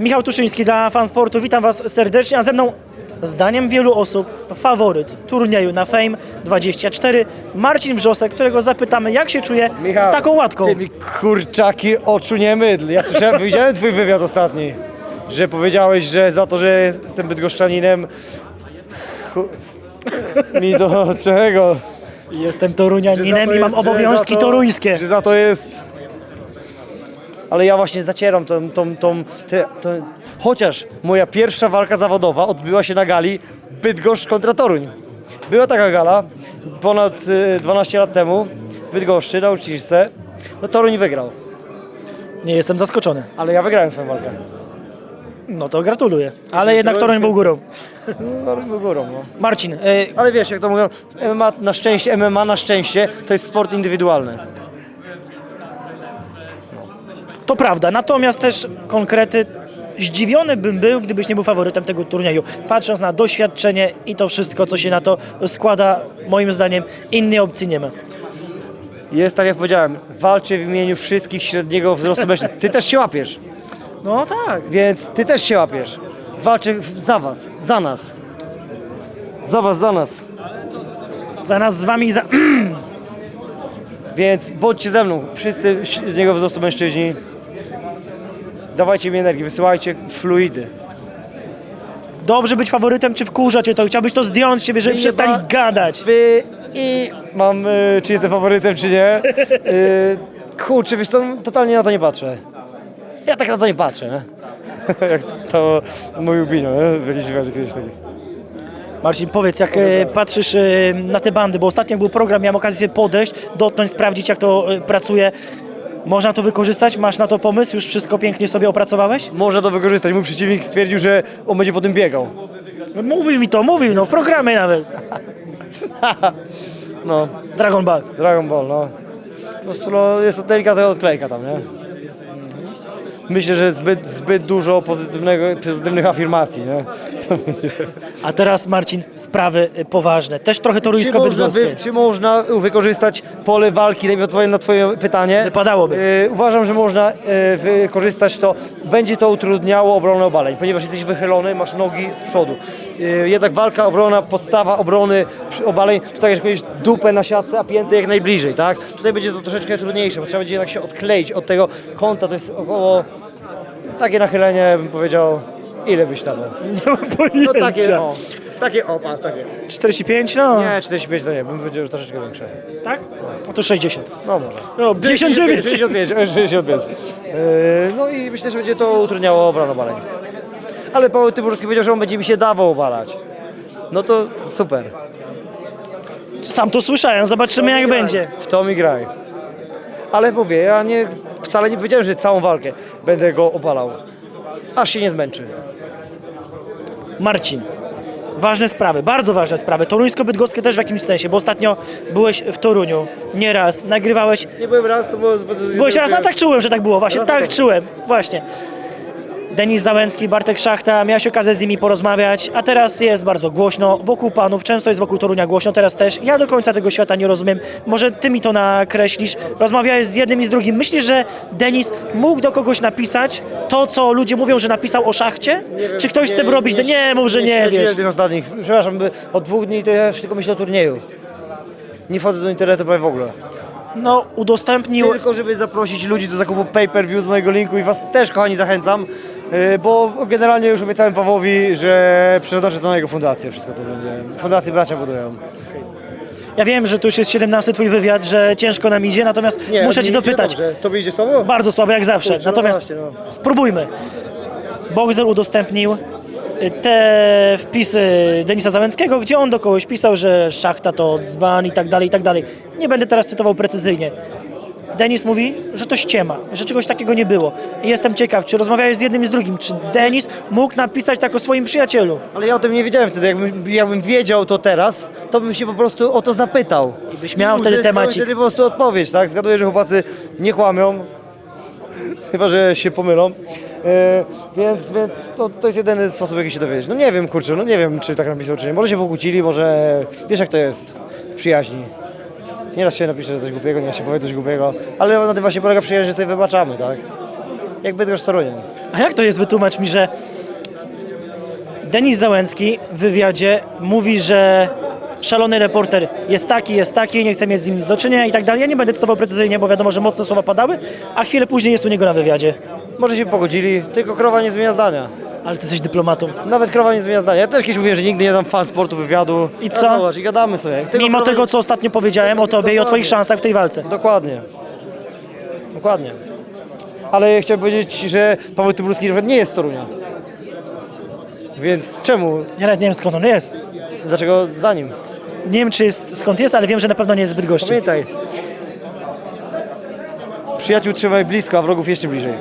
Michał Tuszyński dla Fansportu, witam Was serdecznie, a ze mną, zdaniem wielu osób, faworyt turnieju na Fame 24, Marcin Wrzosek, którego zapytamy, jak się czuje z taką łatką. Ty mi kurczaki oczu nie mydl. Ja słyszałem, widziałem twój wywiad ostatni, że powiedziałeś, że za to, że jestem bydgoszczaninem chu... mi do czego? Jestem Że za torunianinem to i mam jest- że obowiązki to- toruńskie. Że za to jest... Ale ja właśnie zacieram tą, tą, tą, te, to... Chociaż moja pierwsza walka zawodowa odbyła się na gali Bydgoszcz kontra Toruń. Była taka gala ponad y, 12 lat temu w Bydgoszczy na uczciwce. No Toruń wygrał. Nie jestem zaskoczony. Ale ja wygrałem swoją walkę. No to gratuluję. Ale jednak Toruń był górą. No, ale był górą, no. Marcin, y, Ale wiesz, jak to mówią, MMA na szczęście, MMA na szczęście to jest sport indywidualny. To prawda, natomiast też konkrety. Zdziwiony bym był, gdybyś nie był faworytem tego turnieju. Patrząc na doświadczenie i to wszystko, co się na to składa, moim zdaniem innej opcji nie ma. Jest tak jak powiedziałem, walczę w imieniu wszystkich średniego wzrostu mężczyzn. Ty też się łapiesz, No tak. więc ty też się łapiesz. Walczę w- za was, za nas. Za was, za nas. Za nas z wami, za... Więc bądźcie ze mną, wszyscy średniego wzrostu mężczyźni. Dawajcie mi energię, wysyłajcie fluidy. Dobrze być faworytem, czy wkurza cię to? Chciałbyś to zdjąć z siebie, żeby przestali gadać. Wy i mam, y, czy jestem faworytem, czy nie. Y, kurczę, wiesz co, totalnie na to nie patrzę. Ja tak na to nie patrzę, nie? Jak to mówił Binio, nie? W jakiejś wywiadzie kiedyś taki. Marcin, powiedz, jak e, patrzysz e, na te bandy, bo ostatnio był program, miałem okazję podejść, dotknąć, sprawdzić, jak to e, pracuje. Można to wykorzystać? Masz na to pomysł? Już wszystko pięknie sobie opracowałeś? Można to wykorzystać. Mój przeciwnik stwierdził, że on będzie po tym biegał. Mówił mi to, mówił, no w programie nawet. No, Dragon Ball. Dragon Ball, no. Po prostu no, jest to delikatna odklejka tam, nie? Myślę, że zbyt, zbyt dużo pozytywnego, pozytywnych afirmacji, nie? A teraz Marcin, sprawy e, poważne. Też trochę Czy można, wy, czy można wykorzystać pole walki, mi odpowiem na twoje pytanie. Wypadałoby. E, uważam, że można e, wykorzystać to, będzie to utrudniało obronę obaleń, ponieważ jesteś wychylony, masz nogi z przodu. E, jednak walka, obrona, podstawa obrony obaleń, tutaj jak powiedzieć dupę na siatce, a pięty jak najbliżej, tak? Tutaj będzie to troszeczkę trudniejsze, bo trzeba będzie jednak się odkleić od tego kąta, to jest około, takie nachylenie bym powiedział, ile byś dawał? Nie mam No takie, pojęcia. o, takie opa, takie. 45, no. Nie, 45 to nie, bym powiedział, że troszeczkę większe. Tak? No to 60. No może. No, 59. 65, e, 65. Yy, No i myślę, że będzie to utrudniało obronę obaleń. Ale Paweł Tyburski powiedział, że on będzie mi się dawał obalać. No to super. Sam to słyszałem, zobaczymy jak będzie. W to mi graj. Ale mówię, ja nie, wcale nie powiedziałem, że całą walkę będę go obalał. Aż się nie zmęczy. Marcin, ważne sprawy, bardzo ważne sprawy. Toruńsko-bydgoskie też w jakimś sensie, bo ostatnio byłeś w Toruniu, nieraz, nagrywałeś. Nie byłem raz, to było... Byłeś raz, a tak czułem, że tak było, właśnie, Raz tak. czułem, właśnie. Denis Załęcki, Bartek Szachta, miałeś okazję z nimi porozmawiać, a teraz jest bardzo głośno wokół panów, często jest wokół Torunia głośno, teraz też. Ja do końca tego świata nie rozumiem, może ty mi to nakreślisz. Rozmawiałeś z jednym i z drugim. Myślisz, że Denis mógł do kogoś napisać to, co ludzie mówią, że napisał o szachcie? Czy ktoś chce wrobić? Nie, nie mów, że nie, śledziłem wiesz. tych ostatnich, przepraszam, od dwóch dni to ja już tylko myślę o turnieju. Nie wchodzę do internetu prawie w ogóle. No, udostępnił Tylko żeby zaprosić ludzi do zakupu pay-per-view z mojego linku i was też kochani zachęcam, bo generalnie już obiecałem Pawłowi, że przeznaczę to na jego fundację, wszystko to będzie. Fundację bracia budują. Ja wiem, że to już jest 17 twój wywiad, że ciężko nam idzie, natomiast muszę cię dopytać. Tobie idzie słabo? Bardzo słabo jak zawsze. Kurczę, no natomiast właśnie, no. spróbujmy. Boxer udostępnił y, te wpisy Denisa Załęckiego, gdzie on do kogoś pisał, że szachta to dzban i tak dalej, i tak dalej. Nie będę teraz cytował precyzyjnie. Denis mówi, że to ściema, że czegoś takiego nie było. I jestem ciekaw, czy rozmawiałeś z jednym i z drugim, czy Denis mógł napisać tak o swoim przyjacielu? Ale ja o tym nie wiedziałem wtedy. Jakbym, jakbym wiedział to teraz, to bym się po prostu o to zapytał. I byś miał wtedy uzyskał temacik. Wtedy po prostu odpowiedź, tak? Zgaduję, że chłopacy nie kłamią. Chyba, że się pomylą. E, więc więc to, to jest jedyny sposób, jaki się dowiedzieć. No nie wiem, kurczę, no nie wiem, czy tak napisał, czy nie. Może się pokłócili, może... Wiesz, jak to jest w przyjaźni. Nieraz się napisze coś głupiego, nieraz się powie coś głupiego, ale na tym właśnie polega przyjaźń, że sobie wybaczamy, tak? Jak Bydgoszcz Toruniem. A jak to jest, wytłumacz mi, że Denis Załęcki w wywiadzie mówi, że szalony reporter jest taki, jest taki, nie chce mieć z nim nic do czynienia i tak dalej. Ja nie będę cytował precyzyjnie, bo wiadomo, że mocne słowa padały, a chwilę później jest u niego na wywiadzie. Może się pogodzili, tylko krowa nie zmienia zdania. Ale ty jesteś dyplomatą. Nawet krowa nie zmienia zdania. Ja też kiedyś mówiłem, że nigdy nie dam fan sportu wywiadu. I A co? Zobacz, i gadamy sobie. Tylko Mimo krowa tego, co ostatnio powiedziałem o tobie i o twoich szansach w tej walce. Dokładnie. Dokładnie. Ale chciałem powiedzieć, że Paweł Tyburski na przykład nie jest z Torunia. Więc czemu? Ja nawet nie wiem skąd on jest. Dlaczego za nim? Nie wiem, czy jest, skąd jest, ale wiem, że na pewno nie jest zbyt gości. Pamiętaj. Przyjaciół trzymaj blisko, a wrogów jeszcze bliżej.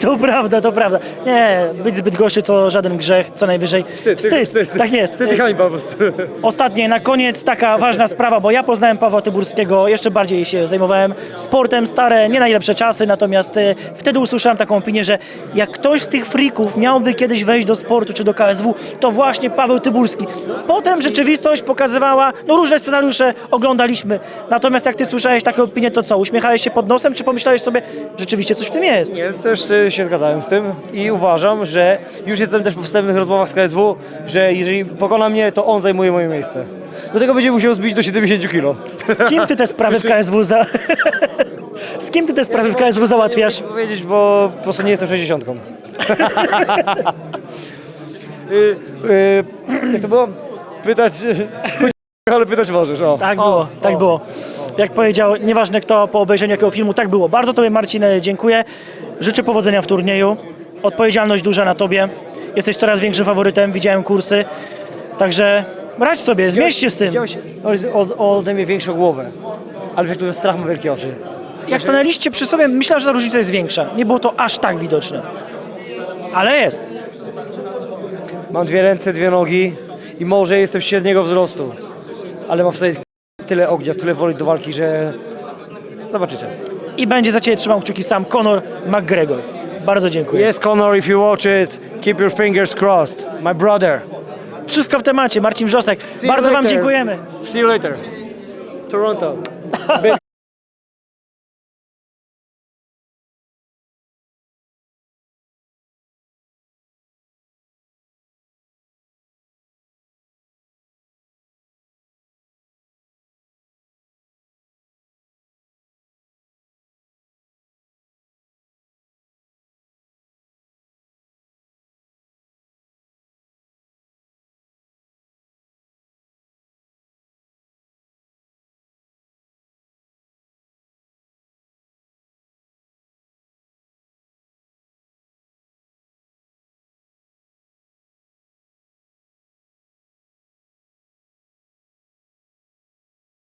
To prawda, to prawda. Nie, być zbyt gości to żaden grzech, co najwyżej wstyd. Tak jest. Wstyd i hańba po prostu. Ostatnie, na koniec taka ważna sprawa, bo ja poznałem Pawła Tyburskiego, jeszcze bardziej się zajmowałem sportem, stare, nie najlepsze czasy, natomiast e, wtedy usłyszałem taką opinię, że jak ktoś z tych frików miałby kiedyś wejść do sportu czy do KSW, to właśnie Paweł Tyburski. Potem rzeczywistość pokazywała, no różne scenariusze oglądaliśmy, natomiast jak ty słyszałeś takie opinie, to co, uśmiechałeś się pod nosem, czy pomyślałeś sobie, rzeczywiście coś w tym jest? Nie, też y, się zgadzałem z tym i uważam, że już jestem też po wstępnych rozmowach z KSW, że jeżeli pokona mnie, to on zajmuje moje miejsce. Do tego będzie musiał zbić do 70 kg. Z kim ty te sprawy w KSW za... Z kim ty te sprawy w KSW załatwiasz? powiedzieć, bo po prostu nie jestem 60. y, y, jak to było? Pytać, ale pytać możesz. O. Tak było, tak było. Jak powiedział, nieważne kto po obejrzeniu jakiego filmu, tak było. Bardzo Tobie Marcin dziękuję. Życzę powodzenia w turnieju. Odpowiedzialność duża na Tobie. Jesteś coraz większym faworytem, widziałem kursy. Także radź sobie, zmieść się z tym. Widziałeś, od, ode mnie większą głowę, ale to strach ma wielkie oczy. Jak stanęliście przy sobie, myślałem, że ta różnica jest większa. Nie było to aż tak widoczne. Ale jest. Mam dwie ręce, dwie nogi i może jestem średniego wzrostu, ale mam w sobie tyle ognia, tyle woli do walki, że zobaczycie. I będzie za Ciebie trzymał kciuki sam Conor McGregor. Bardzo dziękuję. Yes, Conor, if you watch it, keep your fingers crossed. My brother. Wszystko w temacie. Marcin Wrzosek. See you Bardzo Wam later. dziękujemy. See you later. Toronto.